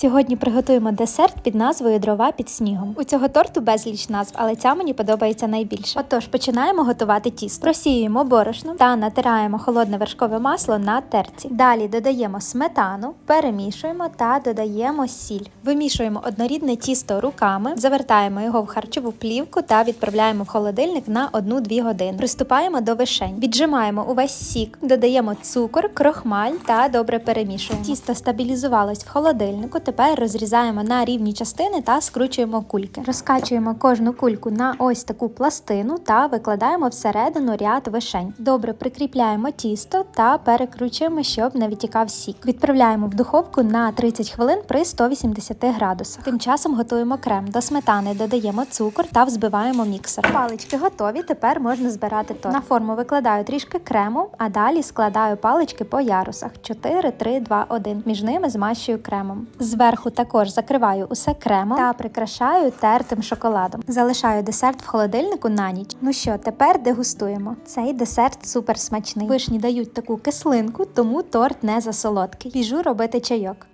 Сьогодні приготуємо десерт під назвою Дрова під снігом. У цього торту безліч назв, але ця мені подобається найбільше. Отож, починаємо готувати тісто. Просіюємо борошно та натираємо холодне вершкове масло на терці. Далі додаємо сметану, перемішуємо та додаємо сіль. Вимішуємо однорідне тісто руками, завертаємо його в харчову плівку та відправляємо в холодильник на 1-2 години. Приступаємо до вишень. Віджимаємо увесь сік, додаємо цукор, крохмаль та добре перемішуємо. Тісто стабілізувалось в холодильнику. Тепер розрізаємо на рівні частини та скручуємо кульки. Розкачуємо кожну кульку на ось таку пластину та викладаємо всередину ряд вишень. Добре прикріпляємо тісто та перекручуємо, щоб не витікав сік. Відправляємо в духовку на 30 хвилин при 180 градусах. Тим часом готуємо крем. До сметани додаємо цукор та взбиваємо міксер. Палички готові. Тепер можна збирати торт. На форму викладаю трішки крему, а далі складаю палички по ярусах 4, 3, 2, 1. Між ними змащую кремом. Зверху також закриваю усе кремом та прикрашаю тертим шоколадом. Залишаю десерт в холодильнику на ніч. Ну що, тепер дегустуємо. Цей десерт супер смачний. Вишні дають таку кислинку, тому торт не засолодкий. Біжу робити чайок.